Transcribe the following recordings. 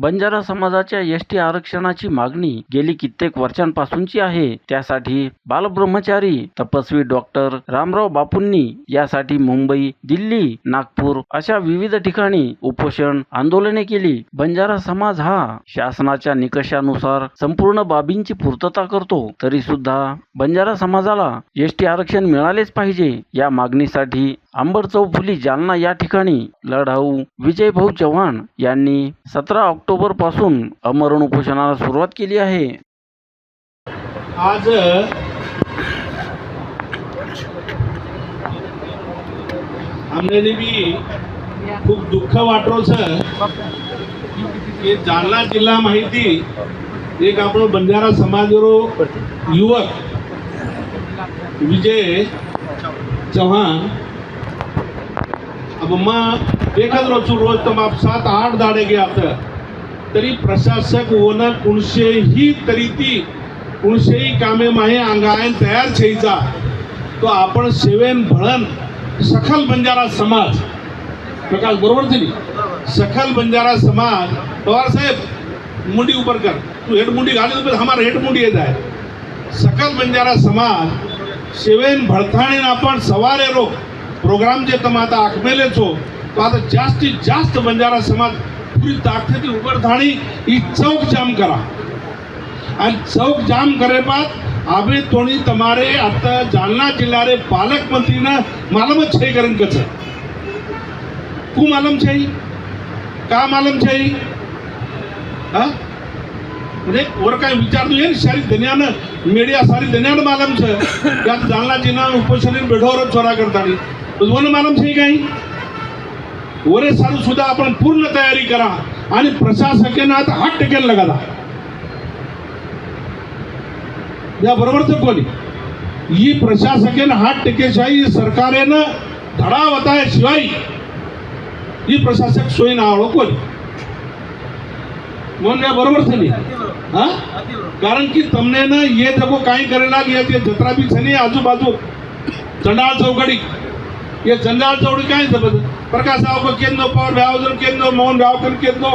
बंजारा समाजाच्या S T आरक्षणाची मागणी गेली कित्येक वर्षांपासूनची आहे. त्यासाठी बालब्रह्मचारी तपस्वी डॉक्टर रामराव बापूंनी यासाठी मुंबई दिल्ली नागपूर अशा विविध ठिकाणी उपोषण आंदोलने केली. बंजारा समाज हा शासनाच्या निकषानुसार संपूर्ण बाबींची पूर्तता करतो. तरी सुद्धा बंजारा समाजाला एस टी आरक्षण मिळालेच पाहिजे या मागणीसाठी आंबड चौफुली जालना या ठिकाणी लढाऊ विजय भाऊ चव्हाण यांनी सतरा ऑक्टोबर पासून अमरण उपोषणाला सुरुवात केली आहे. आज आमने बी खूप दुःख वाटलो सर. की जालना जिल्हा माहिती एक आपण बंजारा समाजरो युवक विजय चव्हाण. अब मग एकच रोज रोज तर मग सात आठ दाडे घे आता तरी प्रशासक होणं कुणशेही तरी ती कुणशेही कामे माहे अंगायन तयार छेचा तो आपण सेवेन भळन सखल बंजारा समाज. प्रकाश बरोबर झाली सखल बंजारा समाज. पवार साहेब मुंडी उपर कर. तू हेड मुंडी घाली उपर हमारा हेड मुंडी येत आहे. सकल बंजारा समाज सेवेन भळथाणीन आपण सवार रो. प्रोग्राम जे तम आता आखमेलेच हो तो आता जास्तीत जास्त बंजारा समाज तुम्ही ताकदी उघडधाणी ही चौक जाम करा અને ચૌક જામ કરે બાદ હવે તોણી તમારે આતા જાલના જિલ્લારે પાલક મંત્રીના માલમ છે કરન કછે કુ માલમ છે કા માલમ છે હા એટલે ઓર કાંઈ વિચારતું એ ને સારી દુનિયાને મીડિયા સારી દુનિયાને માલમ છે કે જાલના જિલ્લાના ઉપસરીને બેઠો રહો છોરા કરતાની મને માલમ છે કાંઈ वरे सालू सुद्धा आपण पूर्ण तयारी करा आणि प्रशासकीनं आता हात टेकेल लगाला या बरोबरच कोणी? ही प्रशासकीनं हात टेकेशाही सरकारनं धडा वताय शिवाय. ही प्रशासक सोयी आळो कोणी? म्हणून या बरोबर नाही. कारण की तमने ना ये दबो काही करेला ये जत्रा बी छनी आजूबाजू. चंडाळ चौकडी ये जंजाल चौड़ी कहीं समझ प्रकाश राव को केंद्र पवन रावजन केंद्र मोहन रावकर केंद्र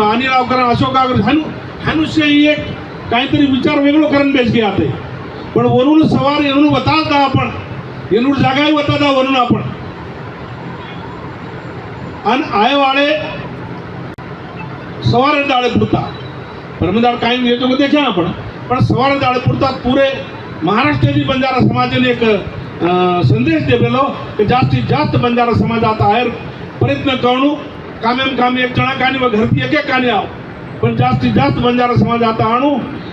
आणि रावकर अशोक आगर हनु हनुष्य ही एक काहीतरी विचार वेगळं करून बेसगी आता। पण वरून सवार येऊन वतात का आपण। येणूर जागाही वतात वरून आपण। आणि आयवाळे सवार दाळे पुरता। परमदार काही येतो देखा आपण। पण सवार दाळे पुरता पुरे महाराष्ट्राची बंजारा समाज समाजाने एक अ, संदेश दिलेलो की जास्तीत जास्त बंजारा समाज आता आहे प्रयत्न करणू कामेम कामी एक जणा कानी व घरती एक एक कानी आव पण जास्तीत जास्त बंजारा समाज आता आणू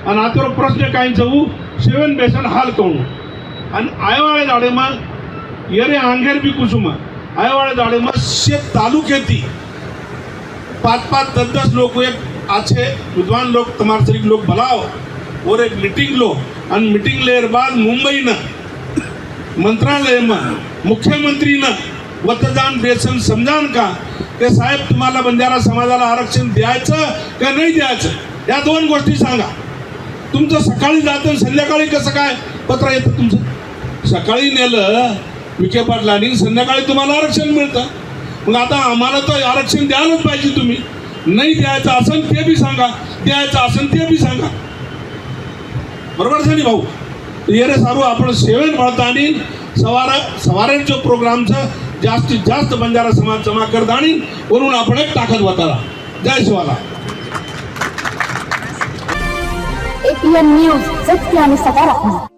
आणि आता प्रश्न काही जाऊ सेवन बेसन हाल करू आणि आयवाळे झाडे मग येरे आंगेर बी कुसुम आयवाळे झाडे मग शेत तालुक्याती पाच पाच दस दस लोक एक आछे विद्वान लोक तुम्हारे तरीक लोग बुलाओ और एक मीटिंग लो आणि मीटिंग लेर बाद मुंबई न मंत्रालय में मुख्यमंत्री मतदान बेसन समजान का? की साहेब तुम्हाला बंजारा समाजाला आरक्षण द्यायचं का नाही द्यायचं? या दोन गोष्टी सांगा. तुमचं सकाळी जातं संध्याकाळी कसं काय? पत्र येतं तुमचं. सकाळी नेलं विखे पाटलांनी संध्याकाळी तुम्हाला आरक्षण मिळतं. मग आता आम्हाला तर आरक्षण द्यायलाच पाहिजे तुम्ही. नाही द्यायचं असेल ते बी सांगा. द्यायचं असेल ते बी सांगा. बरोबर झाली भाऊ? ये रे सारू आपण सेवेन आणि सवारा सवाऱ्यांच्या प्रोग्रामचं जास्तीत जास्त बंजारा समाज जमा करत आणि वरून आपण एक ताकद वताला. जय शिवाला. एपीएन न्यूज सत्य आणि सकारात्मक.